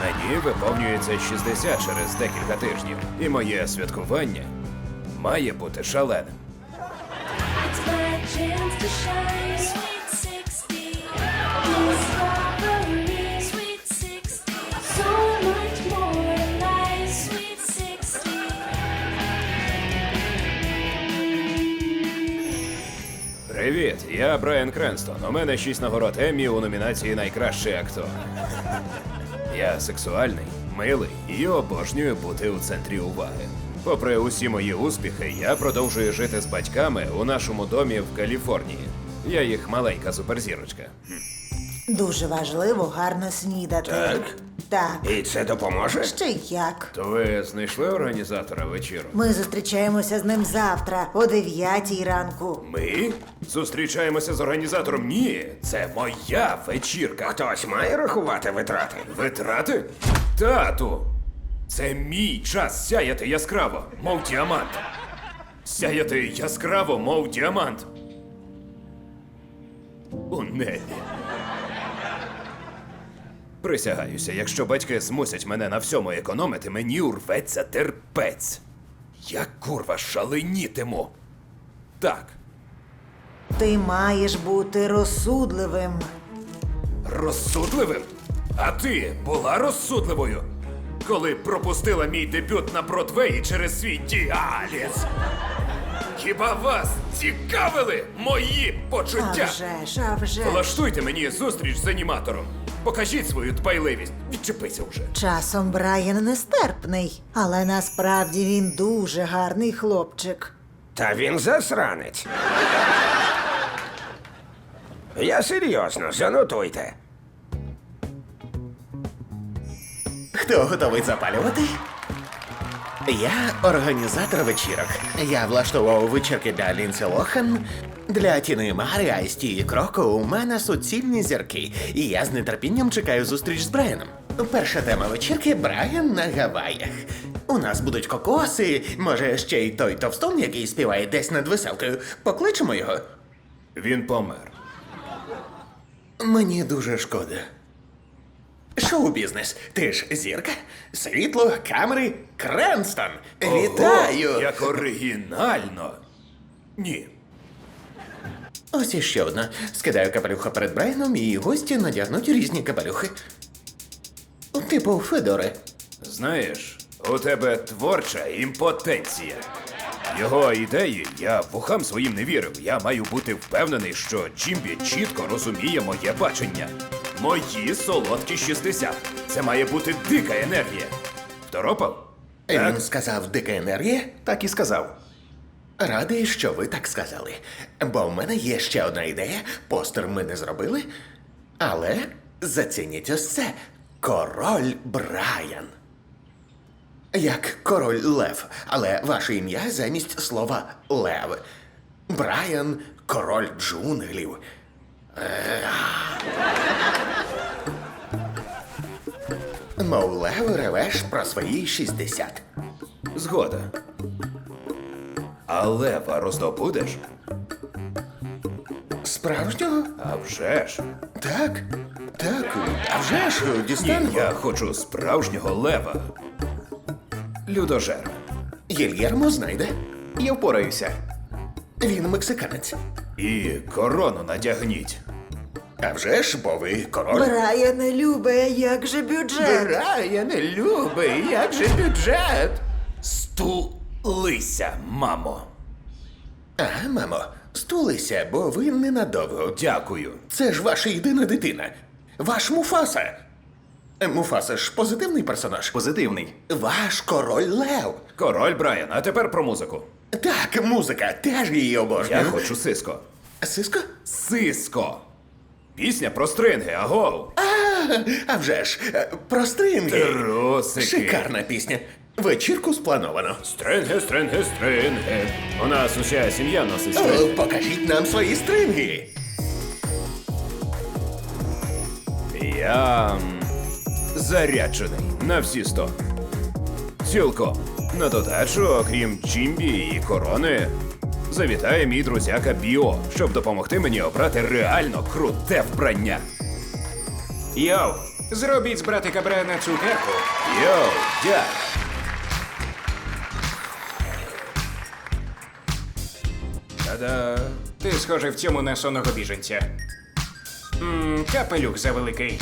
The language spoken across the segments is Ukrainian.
Мені виповнюється 60 через декілька тижнів, і моє святкування має бути шаленим. It's my chance to shine. Sweet 60. Blue strawberry. Sweet 60. So much more life. Sweet 60. Привіт, я Брайан Кренстон. У мене шість нагород Еммі у номінації Найкращий актор. Я сексуальний, милий і обожнюю бути у центрі уваги. Попри усі мої успіхи, я продовжую жити з батьками у нашому домі в Каліфорнії. Я їх маленька суперзірочка. Дуже важливо гарно снідати. Так? Так. І це допоможе? Ще як. То ви знайшли організатора вечіру? Ми зустрічаємося з ним завтра о 9 ранку. Ми зустрічаємося з організатором. Ні, це моя вечірка. Хтось має рахувати витрати. Витрати? Тату! Це мій час сяяти яскраво, мов діамант. Сяяти яскраво, мов діамант. У небі. Присягаюся, якщо батьки змусять мене на всьому економити, мені урветься терпець. Я курва шаленітиму. Так, Ти маєш бути розсудливим. Розсудливим? А ти була розсудливою, коли пропустила мій дебют на Бродвеї через свій діаліз? Хіба вас цікавили мої А почуття? вже ж, а вже. ж. Влаштуйте мені зустріч з аніматором. Покажіть свою дбайливість. Відчепися вже. Часом Брайан нестерпний, але насправді він дуже гарний хлопчик. Та він засранець. Я серйозно, занотуйте. Хто готовий запалювати? Я організатор вечірок. Я влаштовував вечірки для Лінсі Лохан, для Тіни Мари, Айсті і Кроко. У мене суцільні зірки, і я з нетерпінням чекаю зустріч з Брайаном. Перша тема вечірки Брайан на Гаваях. У нас будуть кокоси, може ще й той товстон, який співає десь над веселкою. Покличемо його. Він помер. Мені дуже шкода. Шоу-бізнес. Ти ж зірка, світло, камери, Кренстон. Вітаю! Ого, як оригінально. Ні. Ось іще одна. Скидаю капелюха перед Брайаном, і гості надягнуть різні капелюхи. Типу Федори. Знаєш, у тебе творча імпотенція. Його ідеї я вухам своїм не вірив. Я маю бути впевнений, що Джимбі чітко розуміє моє бачення. Мої солодкі 60. Це має бути дика енергія. Второпав? Він сказав дика енергія, так і сказав. Радий, що ви так сказали. Бо в мене є ще одна ідея. Постер ми не зробили. Але зацініть ось це. Король Брайан. Як король Лев, але ваше ім'я замість слова Лев. Брайан король джунглів. Мов лев ревеш про свої 60. Згода. А лева роздобудеш? Справжнього? А вже ж. Так, так, а вже ж Ні, дістанемо. я хочу справжнього лева. Людожера. Гільєрмо знайде. Я впораюся. Він мексиканець. І корону надягніть. А вже ж, бо ви король. Брайан любе, як же бюджет. Брайане, любий, як же бюджет. Стулися, мамо. А, мамо, стулися, бо ви ненадовго. Дякую. Це ж ваша єдина дитина. Ваш Муфаса. Е, Муфаса ж позитивний персонаж. Позитивний. Ваш король Лев. Король Брайан, а тепер про музику. Так, музика, теж її Я хочу сиско. Сиско? Сиско. Пісня про стринги, агов. А, а вже ж, е, про стринги. Трусики. Шикарна пісня. Вечірку сплановано. Стринги, стринги, стринги. У нас уся сім'я носить О, стринги. покажіть нам свої стринги. Я м, заряджений на всі сто. Цілком. На додачу, окрім Джимбі і корони, завітає мій друзяка Біо, щоб допомогти мені обрати реально круте вбрання. Йоу, Зробіть з братика Брайана цукерку. Йоу, дядь! Та-да. Ти схожий в цьому на сонного біженця. Мм, капелюх завеликий.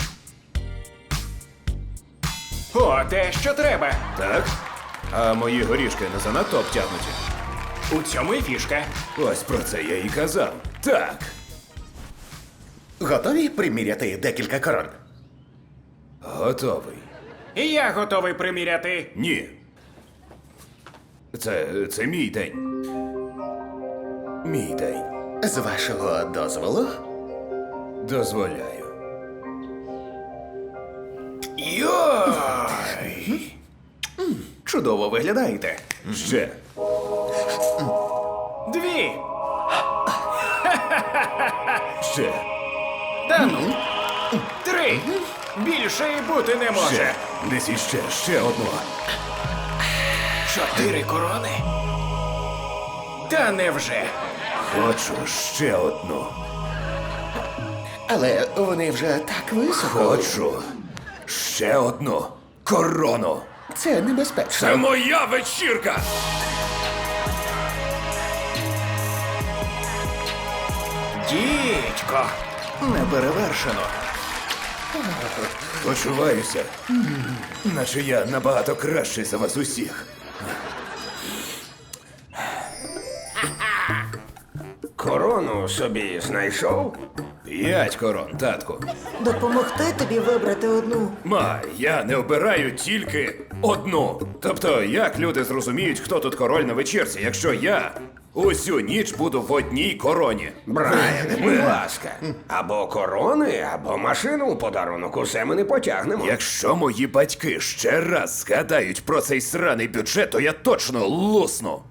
О, те, що треба. Так? А мої горішки не занадто обтягнуті. У цьому і фішка. Ось про це я і казав. Так. Готові приміряти декілька корон? Готовий. І я готовий приміряти. Ні. Це. це мій день. Мій день. З вашого дозволу? Дозволяю. Йой! Чудово виглядаєте. Ще. Дві. Ще. Та ну. Три. Більше і бути не може. Ще. Несі ще, ще одну. Чотири корони. Та невже. Хочу ще одну. Але вони вже так високо. Хочу ще одну корону. Це небезпечно. Це моя вечірка. Дідько. Неперевершено. Почуваюся, наче я набагато кращий за вас усіх. Корону собі знайшов? П'ять корон, татку. Допомогти тобі вибрати одну. Ма, я не обираю тільки одну. Тобто, як люди зрозуміють, хто тут король на вечірці, якщо я усю ніч буду в одній короні. Брайане, будь ласка. Або корони, або машину у подарунок. Усе ми не потягнемо. Якщо мої батьки ще раз згадають про цей сраний бюджет, то я точно лусну.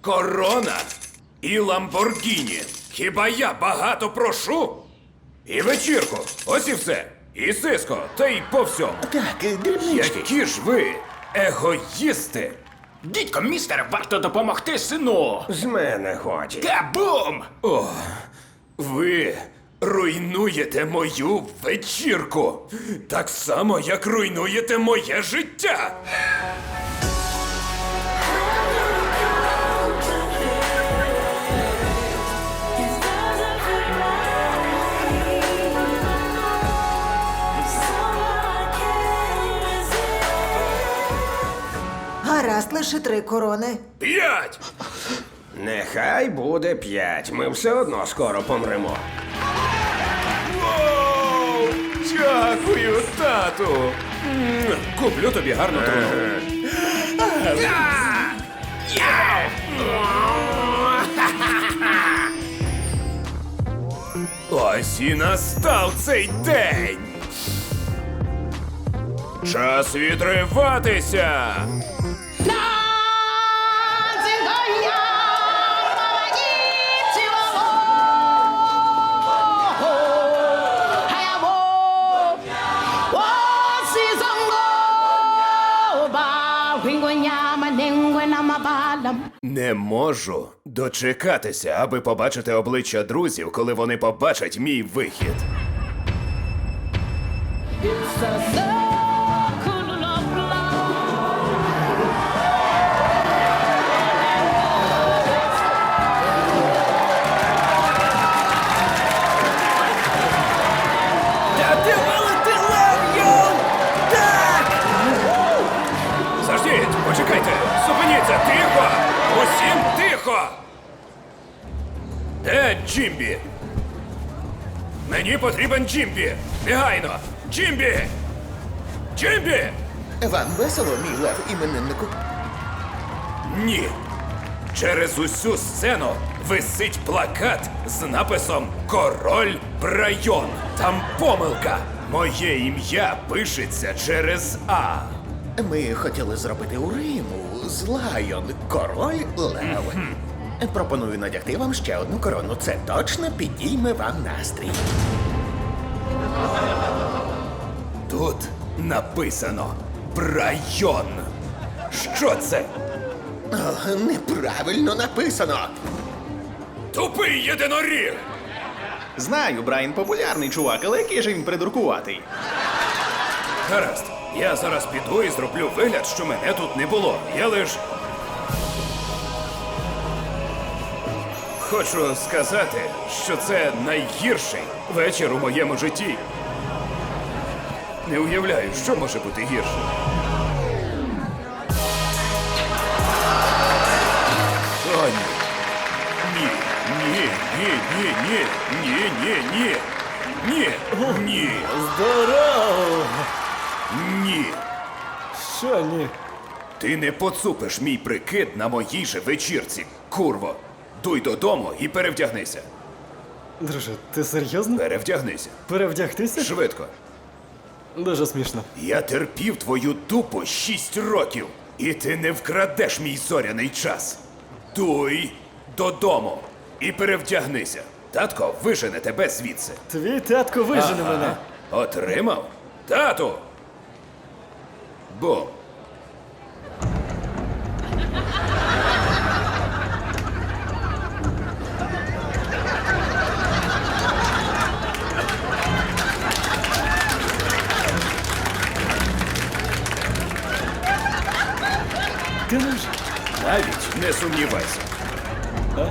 Корона і Ламборгіні. Хіба я багато прошу? І вечірку, ось і все. І сиско, та й по всьому. Так, дрібнички. Які ж ви егоїсти? Дідько, містер, варто допомогти сину. З мене годі. Кабум! О, Ви руйнуєте мою вечірку. Так само, як руйнуєте моє життя. Лише три корони. П'ять! Нехай буде п'ять. Ми все одно скоро помремо. Воу! Дякую, тату! М, Куплю тобі гарну труну. Ось і настав цей день. Час відриватися. Не можу дочекатися, аби побачити обличчя друзів, коли вони побачать мій вихід. Та почекайте! Зупиніться! Тихо! Усім тихо! Де Джимбі? Мені потрібен Джимбі! Негайно! Джимбі! Джимбі! Вам весело, мій лев імениннику? Ні. Через усю сцену висить плакат з написом Король Брайон. Там помилка. Моє ім'я пишеться через А. Ми хотіли зробити у Риму з Лайон король лев. Пропоную надягти вам ще одну корону. Це точно підійме вам настрій. Тут написано Брайон. Що це? О, неправильно написано. Тупий єдиноріг! Знаю, Брайан популярний чувак, але який же він придуркуватий. Гаразд, я зараз піду і зроблю вигляд, що мене тут не було. Я лиш. Хочу сказати, що це найгірший вечір у моєму житті. Не уявляю, що може бути гірше. О, ні. Ні, ні, ні, ні, ні, ні, ні, ні. Ні, ні, Здорово! Ні. Що ні? Ти не поцупиш мій прикид на моїй же вечірці, курво. Дуй додому і перевдягнися. Друже, ти серйозно? Перевдягнися. Перевдягтися? Швидко. Дуже смішно. Я терпів твою дупу шість років, і ти не вкрадеш мій зоряний час. Дуй додому і перевдягнися. Татко вижене тебе звідси. Твій татко вижене мене. Отримав? Тату. Бо Да, Навіть не сумнівайся. А?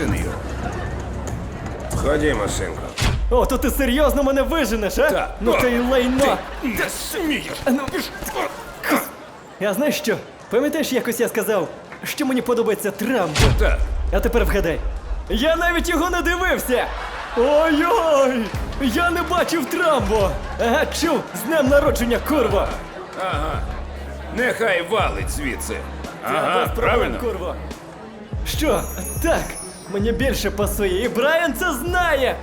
Його. Ходімо, синку. О, то ти серйозно мене виженеш, а? Так. Ну ти й лайно. Ти не смієш. Ну, я знаєш що? Пам'ятаєш, якось я сказав, що мені подобається Трамбо? Так. А тепер вгадай. Я навіть його не дивився! Ой-ой! Я не бачив Трамбо! Ага, чув, з днем народження, курва! Ага. Нехай валить звідси. Ага, без проблем, правильно. курва. Що? Так, мені більше пасує, і Брайан це знає!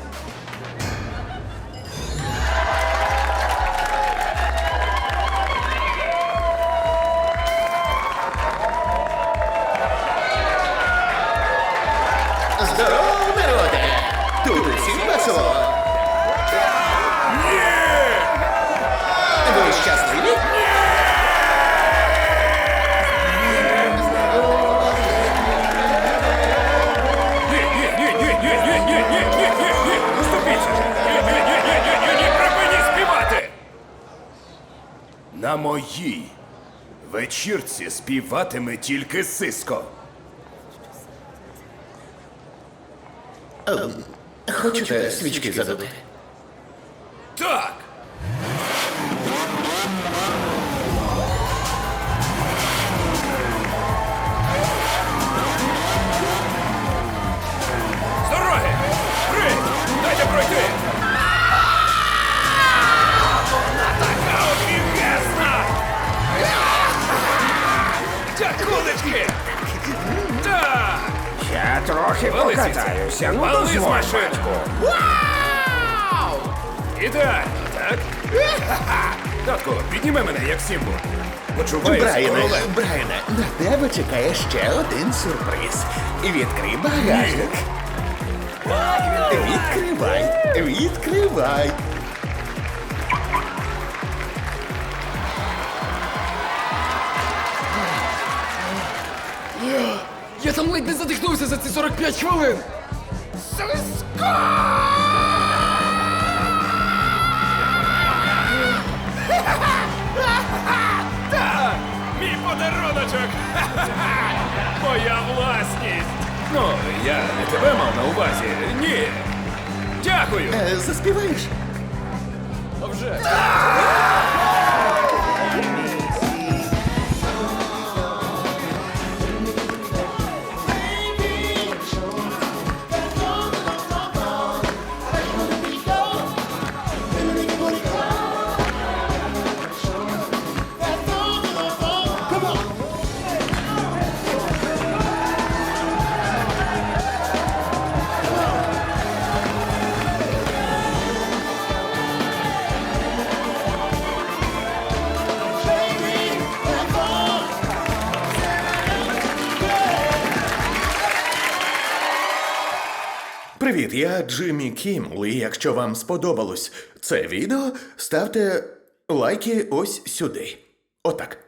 На моїй вечірці співатиме тільки сиско. Хочете свічки задути? Так. Звідси. Ну, Вали з дозволь, машини. батьку. Ідеально, так? Татко, підніми мене як сімбу. Почуваюся Брайане, королем. Брайане, на тебе чекає ще один сюрприз. Відкрий багажник. Відкривай, відкривай. Я там ледь не задихнувся за ці 45 хвилин. Мій подаруночок! Моя власність! Ну, я не тебе мав на увазі. Ні. Дякую. Е, заспіваєш? А вже. Я Джиммі Кімл, і якщо вам сподобалось це відео, ставте лайки ось сюди. Отак.